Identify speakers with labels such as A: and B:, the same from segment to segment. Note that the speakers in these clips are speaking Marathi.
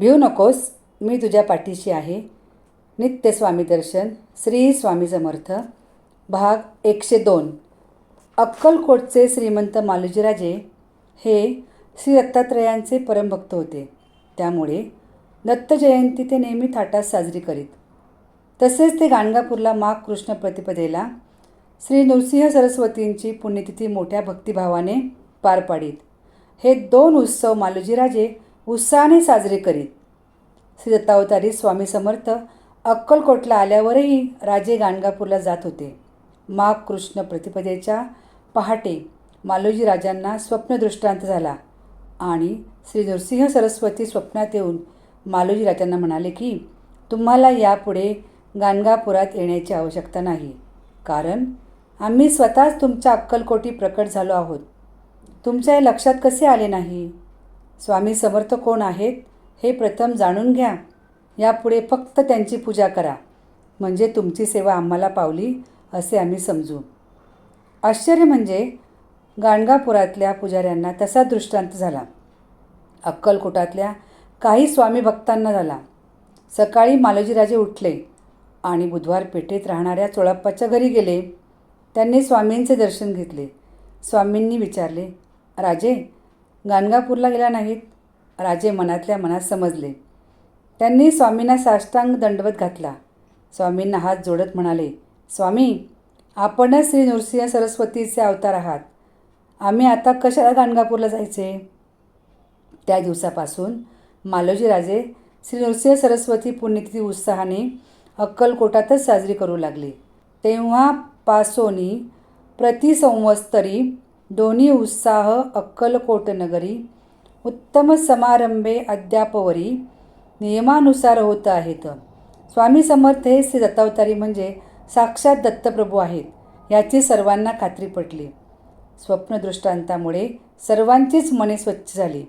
A: भिऊ नकोस मी तुझ्या पाठीशी आहे. नित्य स्वामी दर्शन श्री स्वामी समर्थ भाग एकशे दोन. अक्कलकोटचे श्रीमंत मालोजीराजे हे श्री दत्तात्रयांचे परमभक्त होते. त्यामुळे दत्तजयंती ते नेहमी थाटात साजरी करीत. तसेच ते गाणगापूरला माघ कृष्ण प्रतिपदेला श्री नृसिंह सरस्वतींची पुण्यतिथी मोठ्या भक्तिभावाने पार पाडीत. हे दोन उत्सव मालोजीराजे उत्साहाने साजरे करीत. श्री दत्तावतारी स्वामी समर्थ अक्कलकोटला आल्यावरही राजे गाणगापूरला जात होते. माघ कृष्ण प्रतिपदेच्या पहाटे मालोजी राजांना स्वप्नदृष्टांत झाला आणि श्री नृसिंह सरस्वती स्वप्नात येऊन मालोजी राजांना म्हणाले की तुम्हाला यापुढे गाणगापुरात येण्याची आवश्यकता नाही. कारण आम्ही स्वतःच तुमच्या अक्कलकोटी प्रकट झालो आहोत. तुमच्या हे लक्षात कसे आले नाही? स्वामी समर्थ कोण आहेत हे प्रथम जाणून घ्या. यापुढे फक्त त्यांची पूजा करा. म्हणजे तुमची सेवा आम्हाला पावली असे आम्ही समजू. आश्चर्य म्हणजे गाणगापुरातल्या पुजाऱ्यांना तसा दृष्टांत झाला. अक्कलकोटातल्या काही स्वामी भक्तांना झाला. सकाळी मालोजीराजे उठले आणि बुधवार पेठेत राहणाऱ्या चोळाप्पाच्या घरी गेले. त्यांनी स्वामींचे दर्शन घेतले. स्वामींनी विचारले राजे गाणगापूरला गेला नाहीत राजे मनातल्या मनात समजले. त्यांनी स्वामींना साष्टांग दंडवत घातला. स्वामींना हात जोडत म्हणाले स्वामी आपणच श्री नृसिंह सरस्वतीचे अवतार आहात. आम्ही आता कशाला गाणगापूरला जायचे? त्या दिवसापासून मालोजीराजे श्री नृसिंह सरस्वती पुण्यतिथी उत्साहाने अक्कलकोटातच साजरी करू लागले. तेव्हापासोनी प्रतिसंवत्सरी दोन्ही उत्साह अक्कलकोट नगरी उत्तम समारंभे अद्यापवरी नियमानुसार होत आहेत. स्वामी समर्थ हे श्री दत्तावतारी म्हणजे साक्षात दत्तप्रभू आहेत याची सर्वांना खात्री पटली. स्वप्नदृष्टांतामुळे सर्वांचीच मने स्वच्छ झाली.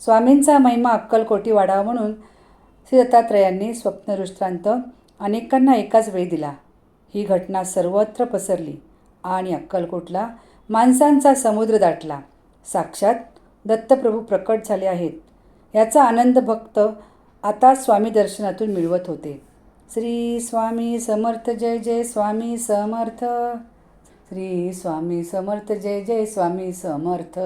A: स्वामींचा महिमा अक्कलकोटी वाढावा म्हणून श्री दत्तात्रयांनी स्वप्नदृष्टांत अनेकांना एकाच वेळी दिला. ही घटना सर्वत्र पसरली आणि अक्कलकोटला माणसांचा समुद्र दाटला. साक्षात दत्तप्रभू प्रकट झाले आहेत. याचा आनंद भक्त आता स्वामी दर्शनातून मिळवत होते. श्री स्वामी समर्थ जय जय स्वामी समर्थ. श्री स्वामी समर्थ जय जय स्वामी समर्थ.